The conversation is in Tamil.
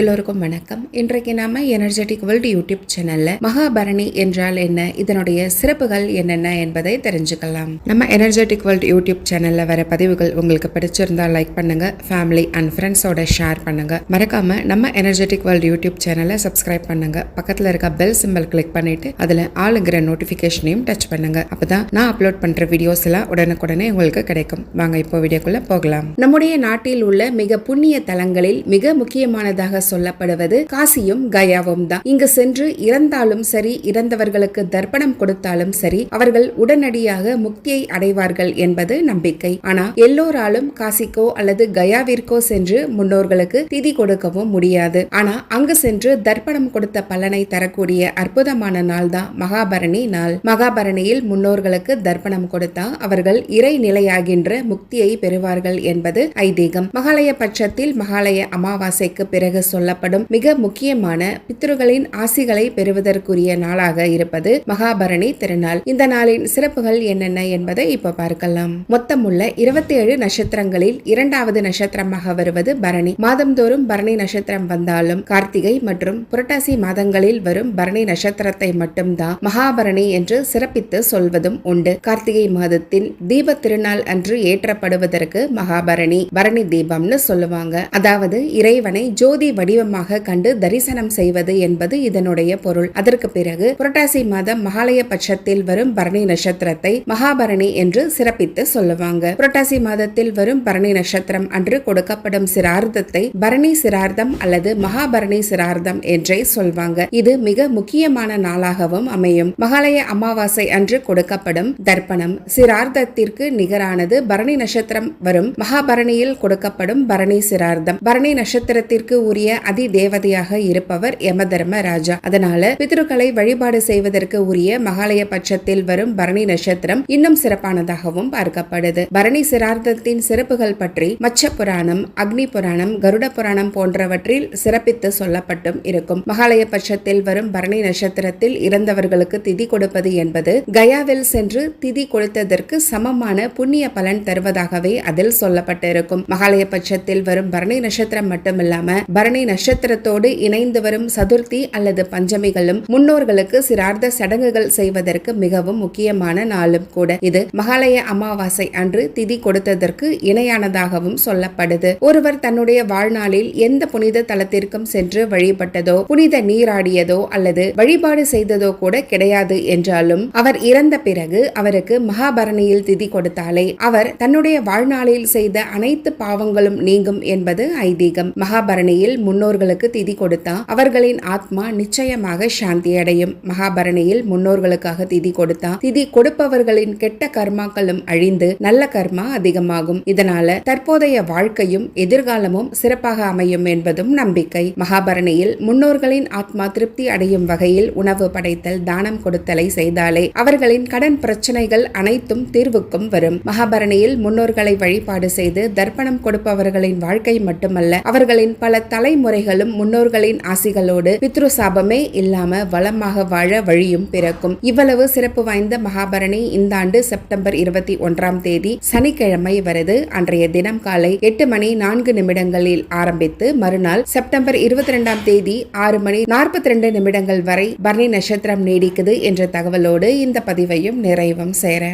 எல்லோருக்கும் வணக்கம். இன்றைக்கு நாம எனர்ஜெட்டிக் வேர்ல்டு யூடியூப் சேனல்ல மகாபரணி என்றால் என்ன? இதனுடைய சிறப்புகள் என்னென்ன என்பதை தெரிஞ்சுக்கலாம். நம்ம எனர்ஜெட்டிக் வேர்ல்டு யூடியூப் சேனல்ல வர பதிவுகள் உங்களுக்கு பிடிச்சிருந்தா லைக் பண்ணுங்க. ஃபேமிலி அண்ட் ஃப்ரெண்ட்ஸோட ஷேர் பண்ணுங்க. மறக்காம நம்ம எனர்ஜெட்டிக் வேர்ல்டு யூடியூப் சேனலை சப்ஸ்கிரைப் பண்ணுங்க. பக்கத்துல இருக்க பெல் சிம்பல் கிளிக் பண்ணிட்டு அதுல ஆளுங்கிற நோட்டிபிகேஷனையும் டச் பண்ணுங்க. அப்பதான் நான் அப்லோட் பண்ற வீடியோஸ் எல்லாம் உடனுக்குடனே உங்களுக்கு கிடைக்கும். வாங்க இப்போ வீடியோக்குள்ள போகலாம். நம்முடைய நாட்டில் உள்ள மிக புண்ணிய தலங்களில் மிக முக்கியமானதாக சொல்லப்படுவது காசியும் கயாவும் தான். இங்கு சென்று இறந்தாலும் சரி இறந்தவர்களுக்கு தர்ப்பணம் கொடுத்தாலும் சரி அவர்கள் உடனடியாக முக்தியை அடைவார்கள் என்பது நம்பிக்கை. ஆனா எல்லோராலும் காசிக்கோ அல்லது கயாவிற்கோ சென்று முன்னோர்களுக்கு திதி கொடுக்கவும் முடியாது. ஆனா அங்கு சென்று தர்ப்பணம் கொடுத்த பலனை தரக்கூடிய அற்புதமான நாள் தான் மகாபரணி நாள். மகாபரணியில் முன்னோர்களுக்கு தர்ப்பணம் கொடுத்தா அவர்கள் இறை நிலையாகின்ற முக்தியை பெறுவார்கள் என்பது ஐதீகம். மகாலய பட்சத்தில் மகாலய அமாவாசைக்கு பிறகு சொல்லப்படும். மிக முக்கியமான பித்ருகளின் ஆசிகளை பெறுவதற்குரிய நாளாக இருப்பது மகாபரணி திருநாள். இந்த நாளின் சிறப்புகள் என்னென்ன என்பதை இப்ப பார்க்கலாம். மொத்தமுள்ள இருபத்தி ஏழு நட்சத்திரங்களில் இரண்டாவது நட்சத்திரமாக வருவது பரணி. மாதந்தோறும் பரணி நட்சத்திரம் வந்தாலும் கார்த்திகை மற்றும் புரட்டாசி மாதங்களில் வரும் பரணி நட்சத்திரத்தை மட்டும்தான் மகாபரணி என்று சிறப்பித்து சொல்வதும் உண்டு. கார்த்திகை மாதத்தின் தீப திருநாள் அன்று ஏற்றப்படுவதற்கு மகாபரணி பரணி தீபம்னு சொல்லுவாங்க. அதாவது இறைவனை ஜோதி வடிவமாக கண்டு தரிசனம் செய்வது என்பது இதனுடைய பொருள். அதற்கு பிறகு புரட்டாசி மாதம் மகாலய பட்சத்தில் வரும் பரணி நட்சத்திரத்தை மகாபரணி என்று சிறப்பித்து சொல்லுவாங்க. புரட்டாசி மாதத்தில் வரும் பரணி நட்சத்திரம் அன்று கொடுக்கப்படும் சிரார்த்தத்தை பரணி சிரார்த்தம் அல்லது மகாபரணி சிரார்த்தம் என்றே சொல்வாங்க. இது மிக முக்கியமான நாளாகவும் அமையும். மகாலய அமாவாசை அன்று கொடுக்கப்படும் தர்ப்பணம் சிரார்த்தத்திற்கு நிகரானது பரணி நட்சத்திரம் வரும். மகாபரணியில் கொடுக்கப்படும் பரணி சிரார்த்தம் பரணி நட்சத்திரத்திற்கு உரிய அதி தேவதையாக இருப்பவர் யமதர்ம ராஜா அதனால பித்ருக்களை வழிபாடு செய்வதற்கு உரிய மகாலய பட்சத்தில் வரும் பரணி நட்சத்திரம் இன்னும் சிறப்பானதாகவும் பார்க்கப்படுது. பரணி சிரார்த்தத்தின் சிறப்புகள் பற்றி மச்ச புராணம் அக்னி புராணம் கருட புராணம் போன்றவற்றில் சிறப்பித்து சொல்லப்பட்டும் இருக்கும். மகாலய பட்சத்தில் வரும் பரணி நட்சத்திரத்தில் இறந்தவர்களுக்கு திதி கொடுப்பது என்பது கயாவில் சென்று திதி கொடுத்ததற்கு சமமான புண்ணிய பலன் தருவதாகவே அதில் சொல்லப்பட்டிருக்கும். மகாலய பட்சத்தில் வரும் பரணி நட்சத்திரம் மட்டுமில்லாம பரணி நட்சத்திரத்தோடு இணைந்து வரும் சதுர்த்தி அல்லது பஞ்சமிகளும் முன்னோர்களுக்கு சிரார்த்த சடங்குகள் செய்வதற்கு மிகவும் முக்கியமான நாளும் கூட. இது மகாலய அமாவாசை அன்று திதி கொடுத்ததற்கு இணையானதாகவும் சொல்லப்படுது. ஒருவர் தன்னுடைய வாழ்நாளில் எந்த புனித தலத்திற்கும் சென்று வழிபட்டதோ புனித நீராடியதோ அல்லது வழிபாடு செய்ததோ கூட கிடையாது என்றாலும் அவர் இறந்த பிறகு அவருக்கு மகாபரணியில் திதி கொடுத்தாலே அவர் தன்னுடைய வாழ்நாளில் செய்த அனைத்து பாவங்களும் நீங்கும் என்பது ஐதீகம். மகாபரணியில் முன்னோர்களுக்கு திதி கொடுத்தா அவர்களின் ஆத்மா நிச்சயமாக சாந்தி அடையும் மகாபரணியில் முன்னோர்களுக்காக திதி கொடுத்தா திதி கொடுப்பவர்களின் கெட்ட கர்மாக்களும் அழிந்து நல்ல கர்மா அதிகமாகும். இதனால தற்போதைய வாழ்க்கையும் எதிர்காலமும் சிறப்பாக அமையும் என்பதும் நம்பிக்கை. மகாபரணியில் முன்னோர்களின் ஆத்மா திருப்தி அடையும் வகையில் உணவு படைத்தல் தானம் கொடுத்தலை செய்தாலே அவர்களின் கடன் பிரச்சனைகள் அனைத்தும் தீர்வுக்கும் வரும். மகாபரணியில் முன்னோர்களை வழிபாடு செய்து தர்ப்பணம் கொடுப்பவர்களின் வாழ்க்கை மட்டுமல்ல அவர்களின் பல தலை தலைமுறைகளும் முன்னோர்களின் ஆசிகளோடு பித்ரு சாபமே இல்லாம வளமாக வாழ வழியும் பிறக்கும். இவ்வளவு சிறப்பு வாய்ந்த மகாபரணி இந்த ஆண்டு செப்டம்பர் இருபத்தி ஒன்றாம் தேதி சனிக்கிழமை வருது. அன்றைய தினம் காலை எட்டு மணி நான்கு நிமிடங்களில் ஆரம்பித்து மறுநாள் செப்டம்பர் இருபத்தி ரெண்டாம் தேதி ஆறு மணி நாற்பத்தி ரெண்டு நிமிடங்கள் வரை பரணி நட்சத்திரம் நீடிக்குது என்ற தகவலோடு இந்த பதிவையும் நிறைவும் சேர.